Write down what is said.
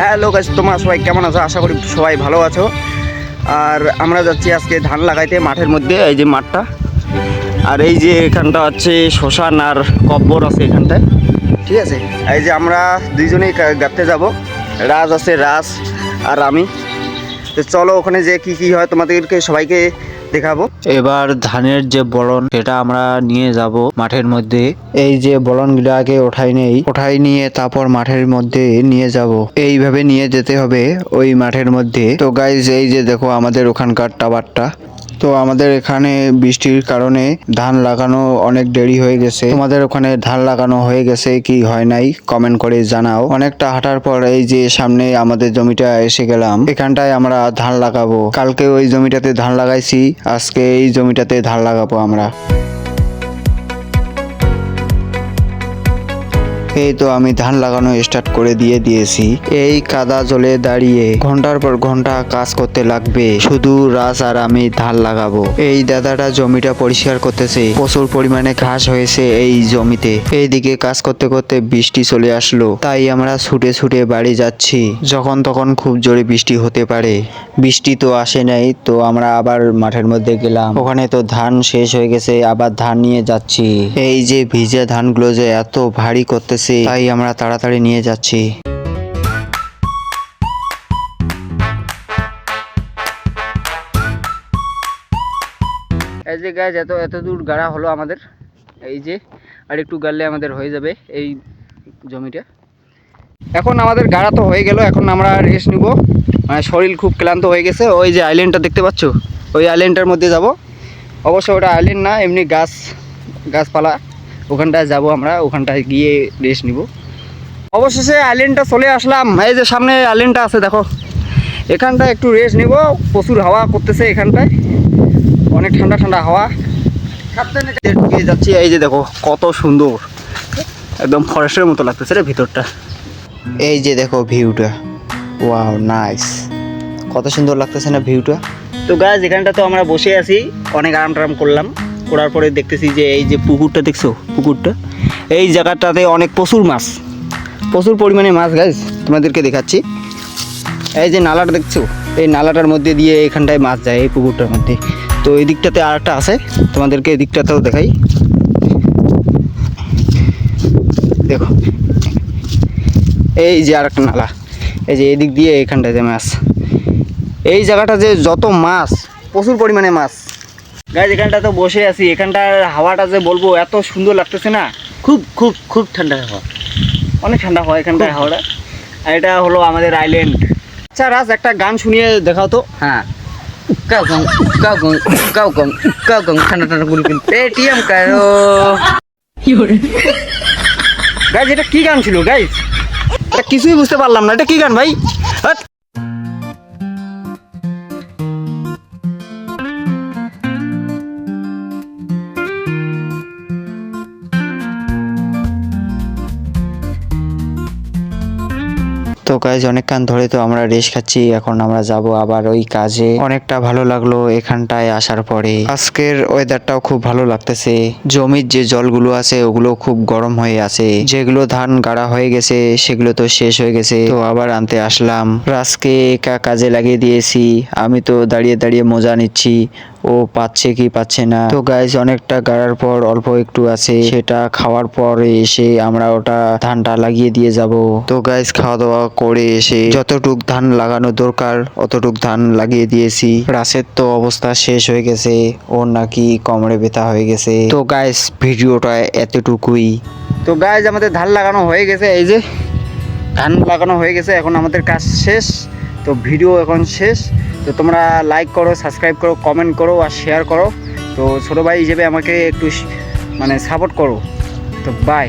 Hello guys তোমার সবাই কেমন আছো? আশা করি সবাই ভালো আছো। আর আমরা যাচ্ছি আজকে ধান লাগাইতে মাঠের মধ্যে, এই যে মাঠটা। আর এই যে এখানটা হচ্ছে শ্মশান আর কব্বর আছে এখানটায়। ঠিক আছে? এই যে আমরা দুইজনেই গাঁততে যাব। রাজ আছে, রাজ আর আমি। তো চলো ওখানে যে কি কি হয় তোমাদেরকে সবাইকে দেখাবো। এবার ধানের যে বলন, সেটা আমরা নিয়ে যাব মাঠের মধ্যে। এই যে বলন গুলাকে ওঠাই নেই, ওঠাই নিয়ে তারপর মাঠের মধ্যে নিয়ে যাব। এইভাবে নিয়ে যেতে হবে ওই মাঠের মধ্যে। তো গাইজ এই যে দেখো আমাদের ওখানকার টাওয়ারটা তো আমাদের এখানে বৃষ্টির কারণে ধান লাগানো অনেক দেরি হয়ে গেছে। তোমাদের ওখানে ধান লাগানো হয়ে গেছে কি হয় নাই কমেন্ট করে জানাও। অনেকটা হাঁটার পর এই যে সামনে আমাদের জমিটা এসে গেলাম। এখানটায় আমরা ধান লাগাবো। কালকে ওই জমিটাতে ধান লাগাইছি, আজকে এই জমিটাতে ধান লাগাবো আমরা। এই তো আমি ধান লাগানো স্টার্ট করে দিয়ে দিয়েছি। এই কাদা জলে দাঁড়িয়ে ঘণ্টার পর ঘণ্টা কাজ করতে লাগবে। শুধু রাস আর আমি ধান লাগাবো। এই দাদাটা জমিটা পরিষ্কার করতেছে। প্রচুর পরিমাণে ঘাস হয়েছে এই জমিতে। এইদিকে কাজ করতে করতে বৃষ্টি চলে আসলো। তাই আমরা ছুটে ছুটে বাড়ি যাচ্ছি। যখন তখন খুব জোরে বৃষ্টি হতে পারে। বৃষ্টি তো আসে নাই, তো আমরা আবার মাঠের মধ্যে গেলাম। ওখানে তো ধান শেষ হয়ে গেছে, আবার ধান নিয়ে যাচ্ছি। এই যে ভিজে ধানগুলো যে এত ভারী করতেছে তাই আমরা তাড়াতাড়ি নিয়ে যাচ্ছি। এই যে গাছ এত এত দূর গাড়া হলো আমাদের। এই যে আর একটু গাড়লে আমাদের হয়ে যাবে এই জমিটা। এখন আমাদের গাড়া তো হয়ে গেল এখন আমরা রেস্ট নিব। মানে শরীর খুব ক্লান্ত হয়ে গেছে ওই যে আইল্যান্ডটা দেখতে পাচ্ছ? ওই আইল্যান্ডটার মধ্যে যাব। অবশ্য ওটা আইল্যান্ড না এমনি গাছ গাছপালা। ওখানটায় যাব আমরা, ওখানটায় গিয়ে রেস্ট নিব। অবশেষে আইল্যান্ডটা চলে আসলাম। এই যে সামনে আইল্যান্ডটা আছে, দেখো। এখানটায় একটু রেস্ট নিব। প্রচুর হাওয়া করতেছে এখানটায়। অনেক ঠান্ডা ঠান্ডা হাওয়া। ঢুকে যাচ্ছি। এই যে দেখো, কত সুন্দর। একদম ফরেস্টের মতো লাগতেছে রে ভিতরটা। এই যে দেখো ভিউটা ওয়াও নাইস কত সুন্দর লাগতেছে না ভিউটা তো গাছ এখানটা তো আমরা বসে আছি। অনেক আরাম টারাম করলাম। করার পরে দেখতেছি যে এই যে পুকুরটা দেখছ? পুকুরটা? এই জায়গাটাতে অনেক প্রচুর মাছ। প্রচুর পরিমাণে মাছ গাছ তোমাদেরকে দেখাচ্ছি। এই যে নালাটা দেখছ? এই নালাটার মধ্যে দিয়ে এখানটায় মাছ যায়, এই পুকুরটার মধ্যে। তো এই দিকটাতে আর একটা আছে, তোমাদেরকে এই দিকটাতেও দেখাই। দেখো। এই যে আর একটা নালা। এই যে এদিক দিয়ে এখানটায় যে মাছ। এই জায়গাটা যে যত মাছ, প্রচুর পরিমাণে মাছ। গাছ এখানটা তো বসে আছি। এখানটার হাওয়াটা যে বলব এত সুন্দর লাগতেছে না? খুব খুব খুব ঠান্ডা হাওয়া। অনেক ঠান্ডা হয় এখানটার হাওয়াটা। আর এটা হলো আমাদের আইল্যান্ড আচ্ছা রাজ একটা গান শুনিয়ে দেখাও তো। হ্যাঁ। উক্কাও গং উক্কাও গং উক্কাও গং উক্কাও গং ঠান্ডা ঠান্ডা গুলি কিন্তু পেটিএম করো। গাইজ এটা কি গান ছিল গাইজ এটা কিছুই বুঝতে পারলাম না। এটা কি গান ভাই? তো গাইজ অনেকক্ষণ ধরে তো আমরা রেস্ট খাচ্ছি, এখন আমরা যাব আবার ওই কাজে। অনেকটা ভালো লাগল এখানটায় আসার পরে। আজকের ওয়েদারটাও খুব ভালো লাগতেছে। জমির যে জলগুলো আছে, ওগুলো খুব গরম হয়ে আছে। যেগুলো ধান গাড়া হয়ে গেছে, সেগুলো তো শেষ হয়ে গেছে। তো আবার আনতে আসলাম। রাজকে একা কাজে লাগিয়ে দিয়েছি। আমি তো দাঁড়িয়ে দাঁড়িয়ে মজা নিচ্ছি। ও পাচ্ছে কি পাচ্ছে না। তো গাইজ অনেকটা গাড়ার পর অল্প একটু আছে। সেটা খাওয়ার পরে এসে আমরা ওটা ধানটা লাগিয়ে দিয়ে যাব। তো গাইজ খাওয়া দাওয়া করে এসে যতটুক ধান লাগানো দরকার, অতটুক ধান লাগিয়ে দিয়েছি। রাসের তো অবস্থা শেষ হয়ে গেছে। ওর নাকি কমরে ব্যথা হয়ে গেছে। তো গাইজ ভিডিওটা এতটুকুই। তো গাইজ আমাদের ধান লাগানো হয়ে গেছে। এই যে, ধান লাগানো হয়ে গেছে। এখন আমাদের কাজ শেষ। তো ভিডিও এখন শেষ। তো তোমরা লাইক করো সাবস্ক্রাইব করো কমেন্ট করো আর শেয়ার করো। তো ছোটো ভাই হিসেবে আমাকে একটু মানে সাপোর্ট করো। তো বাই